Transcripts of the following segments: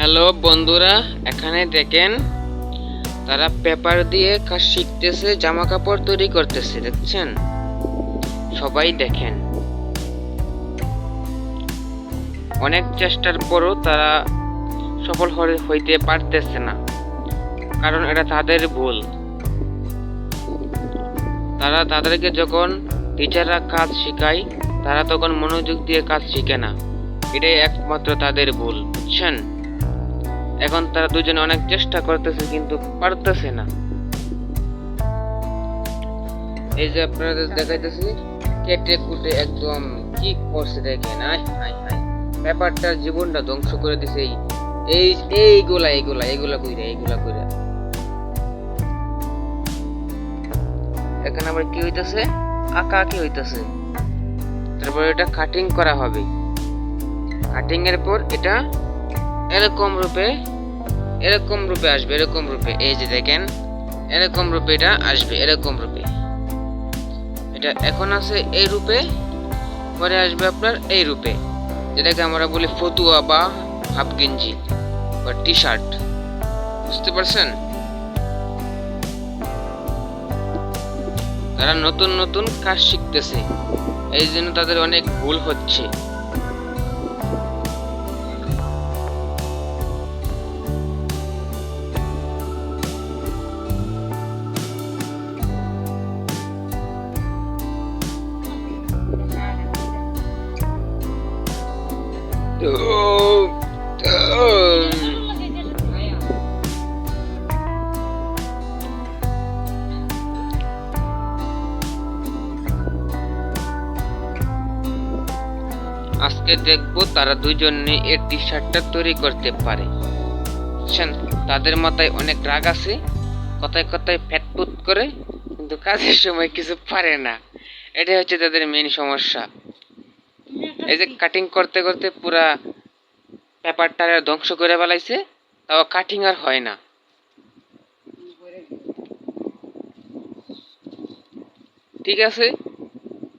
Hello বন্ধুরা, এখানে দেখেন তারা পেপার দিয়ে কাজ শিখতেছে জামা কাপড় তৈরি করতেছে, দেখছেন? সবাই দেখেন। অনেক চেষ্টার পরও তারা সফল হইতে পারতেছে না, কারণ এটা তাদের ভুল। তারা তাদেরকে যখন টিচাররা কাজ শেখায়, তারা তখন মনোযোগ দিয়ে কাজ শিখে না। এটাই একমাত্র তাদের ভুল, বুঝছেন? এখন তারা দুজনে অনেক চেষ্টা করতেছে, কিন্তু পারতেছে না। এই যে আপনাদের দেখাইতেছি, কেটে কুটে একদম কি করছে দেখেন, আয় আয় আয়। ব্যাপারটার জীবনটা ধ্বংস করে দিছে এই এই, এইগুলা এইগুলা এইগুলা কইরা এইগুলা কইরা। এখানে আবার কি হইতাছে? আঁকা কি হইতাছে। তারপর এটা কাটিং করা হবে। কাটিং এর পর এটা এরকম রূপে এরকম রূপে আসবে, এরকম রূপে। এই যে দেখেন, এরকম রূপে এটা আসবে, এরকম রূপে। এটা এখন আছে এই রূপে, পরে আসবে আপনার এই রূপে। যেটাকে আমরা বলি ফতুয়া বা হাফ গেঞ্জি বা টি শার্ট বুঝতে পারছেন? তারা নতুন নতুন কাজ শিখতেছে, এই জন্য তাদের অনেক ভুল হচ্ছে। আজকে দেখব তারা দুজনে এই টি শার্টটা তৈরি করতে পারে। বুঝছেন তাদের মাথায় অনেক রাগ আছে, কথায় কথায় ফ্যাটফুট করে, কিন্তু কাজের সময় কিছু পারে না। এটাই হচ্ছে তাদের মেন সমস্যা। এই যে কাটিং করতে করতে পুরা পেপারটা ধ্বংস করে ফেলাইছে, তাও কাটিং আর হয় না। ঠিক আছে,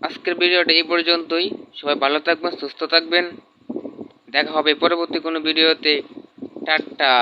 আজকের ভিডিওটা এই পর্যন্তই। সবাই ভালো থাকবেন, সুস্থ থাকবেন। দেখা হবে পরবর্তী কোনো ভিডিওতে। টাটা।